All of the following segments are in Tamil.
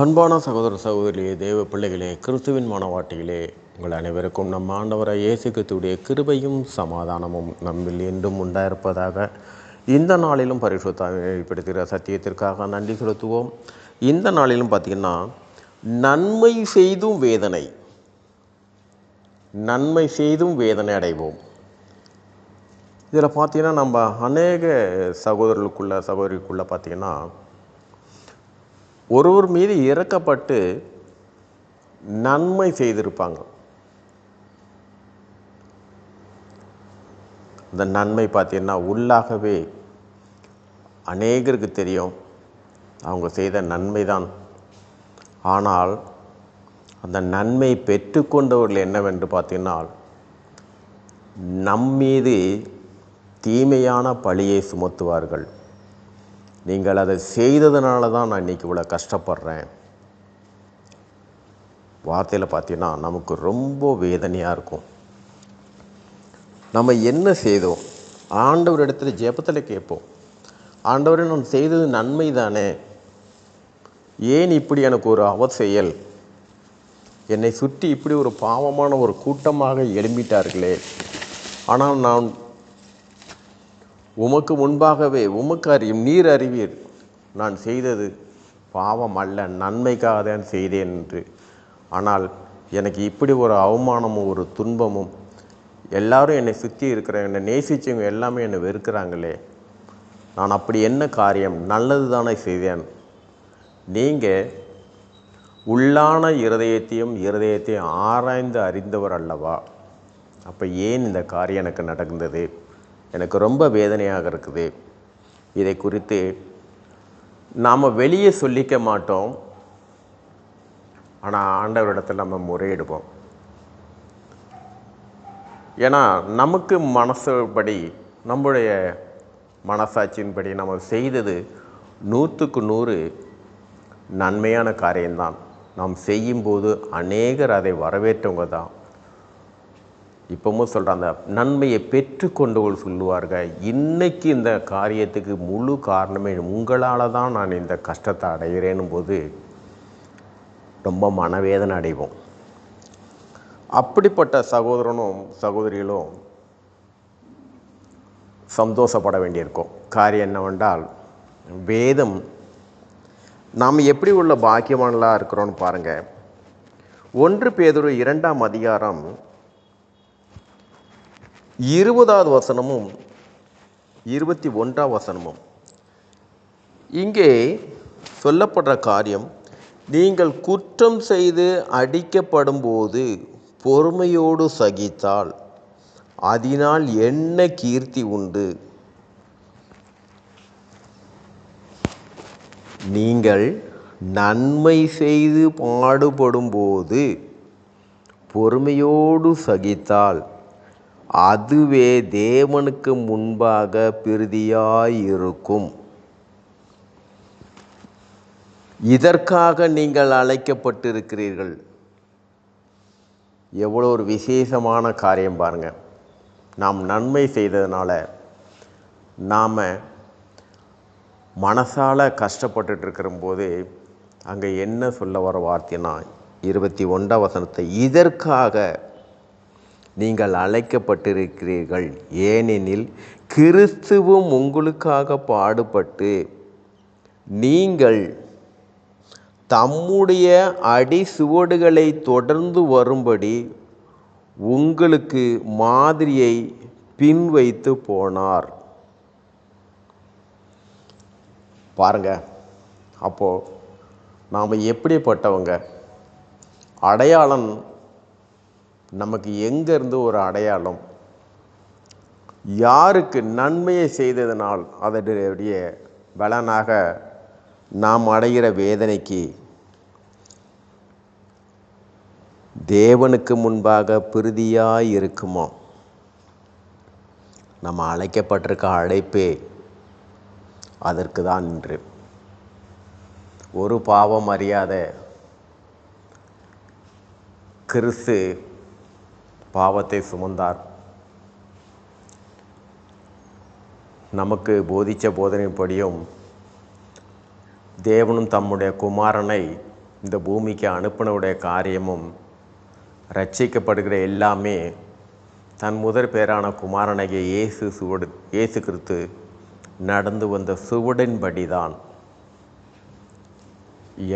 அன்பான சகோதர சகோதரியே தேவ பிள்ளைகளே கிறிஸ்துவின் மனவாட்டிகளே உங்கள் அனைவருக்கும் நம் ஆண்டவரை இயேசு கிறிஸ்துடைய கிருபையும் சமாதானமும் நம்மில் என்றும் உண்டாயிருப்பதாக இந்த நாளிலும் பரிசுத்தாவை வெளிப்படுத்துகிற சத்தியத்திற்காக நன்றி செலுத்துவோம். இந்த நாளிலும் பார்த்திங்கன்னா நன்மை செய்தும் வேதனை நன்மை செய்தும் வேதனை அடைவோம். இதில் பார்த்தீங்கன்னா நம்ம அநேக சகோதரர்களுக்குள்ள சகோதரிக்குள்ளே பார்த்தீங்கன்னா ஒருவர் மீது இறக்கப்பட்டு நன்மை செய்திருப்பாங்க. இந்த நன்மை பார்த்தீங்கன்னா உள்ளாகவே அநேகருக்கு தெரியும். அவங்க செய்த நன்மை தான் ஆனால் அந்த நன்மை பெற்றுக்கொண்டவர்கள் என்னவென்று பார்த்தீங்கன்னா நம்மீது தீமையான பழியை சுமத்துவார்கள். நீங்கள் அதை செய்ததுனால தான் நான் இன்றைக்கி இவ்வளோ கஷ்டப்படுறேன். வார்த்தையில் பார்த்தீங்கன்னா நமக்கு ரொம்ப வேதனையாக இருக்கும். நம்ம என்ன செய்தோம்? ஆண்டவர் இடத்துல ஜெபத்தில் கேட்போம். ஆண்டவரை நான் செய்தது நன்மை தானே? ஏன் இப்படி எனக்கு ஒரு அவசியல்? என்னை சுற்றி இப்படி ஒரு பாவமான ஒரு கூட்டமாக எழும்பிட்டார்களே. ஆனால் நான் உமக்கு முன்பாகவே உமக்கு அறியும் நீர் அறிவீர். நான் செய்தது பாவம் அல்ல நன்மைக்காக தான் செய்தேன் என்று. ஆனால் எனக்கு இப்படி ஒரு அவமானமும் ஒரு துன்பமும் எல்லாரும் என்னை சுற்றி இருக்கிற என்னை நேசிச்சவங்க எல்லாமே என்னை வெறுக்கிறாங்களே. நான் அப்படி என்ன காரியம்? நல்லது தானே செய்தேன். நீங்கள் உள்ளான இருதயத்தையும் இருதயத்தையும் ஆராய்ந்து அறிந்தவர் அல்லவா? அப்போ ஏன் இந்த காரியம் எனக்கு நடந்தது? எனக்கு ரொம்ப வேதனையாக இருக்குது. இதை குறித்து நாம் வெளியே சொல்லிக்க மாட்டோம். ஆனால் ஆண்டவரிடத்தில் நம்ம முறையிடுவோம். ஏன்னா நமக்கு மனசுபடி நம்முடைய மனசாட்சியின்படி நம்ம செய்தது நூற்றுக்கு நூறு நன்மையான காரியம்தான். நாம் செய்யும்போது அநேகர் அதை வரவேற்றவங்க தான் இப்பவும் சொல்கிற அந்த நன்மையை பெற்றுக்கொண்டவர்கள் சொல்லுவார்கள். இன்னைக்கு இந்த காரியத்துக்கு முழு காரணமே உங்களால் தான் நான் இந்த கஷ்டத்தை அடைகிறேனும் போது ரொம்ப மனவேதனை அடைவோம். அப்படிப்பட்ட சகோதரனும் சகோதரிகளும் சந்தோஷப்பட வேண்டியிருக்கும். காரியம் என்னவென்றால் வேதம் நாம் எப்படி உள்ள பாக்கியவான்களாக இருக்கிறோன்னு பாருங்கள் ஒன்று பேதொரு இரண்டாம் அதிகாரம் இருபதாவது வசனமும் இருபத்தி ஒன்றாம் வசனமும். இங்கே சொல்லப்படுற காரியம் நீங்கள் குற்றம் செய்து அடிக்கப்படும் போது பொறுமையோடு சகித்தால் அதனால் என்ன கீர்த்தி உண்டு? நீங்கள் நன்மை செய்து பாடுபடும்போது பொறுமையோடு சகித்தால் அதுவே தேவனுக்கு முன்பாக பிரதியாயிருக்கும். இதற்காக நீங்கள் அழைக்கப்பட்டிருக்கிறீர்கள். எவ்வளோ ஒரு விசேஷமான காரியம் பாருங்கள் நாம் நன்மை செய்ததுனால நாம் மனசால் கஷ்டப்பட்டுட்டு இருக்கிறம்போது அங்கே என்ன சொல்ல வர வார்த்தைனா இருபத்தி ஒன்றாம் வசனத்தை இதற்காக நீங்கள் அழைக்கப்பட்டிருக்கிறீர்கள். ஏனெனில் கிறிஸ்துவும் உங்களுக்காக பாடுபட்டு நீங்கள் தம்முடைய அடி சுவடுகளை தொடர்ந்து வரும்படி உங்களுக்கு மாதிரியை பின்வைத்து போனார். பாருங்க அப்போது நாம் எப்படிப்பட்டவங்க? அடையாளம் நமக்கு எங்கேருந்து ஒரு அடையாளம்? யாருக்கு நன்மையை செய்ததனால் அதனுடைய பலனாக நாம் அடைகிற வேதனைக்கு? தேவனுக்கு முன்பாக பிரிதியாய் இருக்குமோ? நம்ம அழைக்கப்பட்டிருக்க அழைப்பே அதற்கு தான் இன்று. ஒரு பாவம் அறியாத கிறிஸ்து பாவத்தை சுமந்தார். நமக்கு போதித்த போதனைப்படியும் தேவனும் தம்முடைய குமாரனை இந்த பூமிக்கு அனுப்பினவுடைய காரியமும் ரட்சிக்கப்படுகிற எல்லாமே தன் முதற் பேரான குமாரனாகிய இயேசு சுவடு இயேசு கிறிஸ்து நடந்து வந்த சுவடின்படிதான்.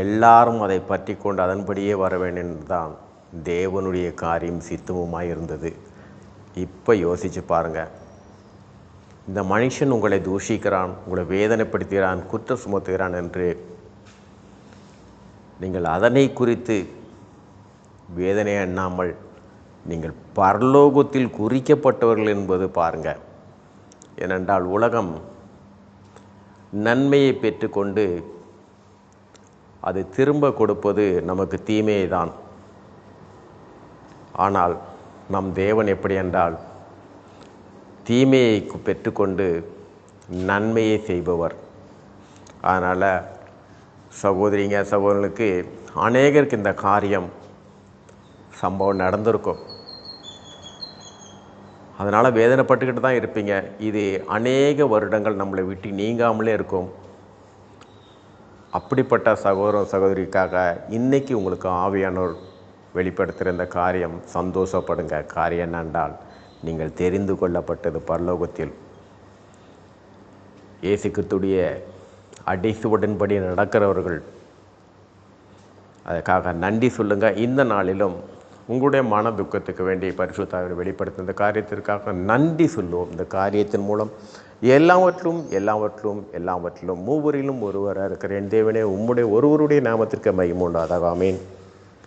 எல்லாரும் அதை பற்றி கொண்டு அதன்படியே வர வேண்டும் தான் தேவனுடைய காரியம் சித்தமுமாக இருந்தது. இப்போ யோசித்து பாருங்கள் இந்த மனுஷன் உங்களை தூஷிக்கிறான் உங்களை வேதனைப்படுத்துகிறான் குற்றம் சுமத்துகிறான் என்று நீங்கள் அதனை குறித்து வேதனை எண்ணாமல் நீங்கள் பரலோகத்தில் குறிக்கப்பட்டவர்கள் என்பது பாருங்கள் ஏனென்றால் உலகம் நன்மையை பெற்றுக்கொண்டு அது திரும்ப கொடுப்பது நமக்கு தீமையை தான் ஆனால் நம் தேவன் எப்படி என்றால் தீமையை பெற்றுக்கொண்டு நன்மையை செய்பவர். அதனால் சகோதரிங்க சகோதரனுக்கு அநேகருக்கு இந்த காரியம் சம்பவம் நடந்திருக்கும். அதனால் வேதனைப்பட்டுக்கிட்டு தான் இருப்பீங்க. இது அநேக வருடங்கள் நம்மளை விட்டு நீங்காமலே இருக்கும். அப்படிப்பட்ட சகோதர சகோதரிக்காக இன்றைக்கி உங்களுக்கு ஆவியானோர் வெளிப்படுத்துகிற இந்த காரியம் சந்தோஷப்படுங்க. காரியம் என்னென்றால் நீங்கள் தெரிந்து கொள்ளப்பட்டது பரலோகத்தில். இயேசு கிறிஸ்துடைய அடிசுவடின்படி நடக்கிறவர்கள். அதுக்காக நன்றி சொல்லுங்கள் இந்த நாளிலும் உங்களுடைய மன துக்கத்துக்கு வேண்டிய பரிசுத்தாவினை வெளிப்படுத்த இந்த காரியத்திற்காக நன்றி சொல்லுவோம். இந்த காரியத்தின் மூலம் எல்லாவற்றிலும் எல்லாவற்றிலும் எல்லாவற்றிலும் மூவரிலும் ஒருவராக இருக்கிற என் தேவனே உம்முடைய ஒருவருடைய நாமத்திற்கு மகிமுண்டாதாக ஆமீன்.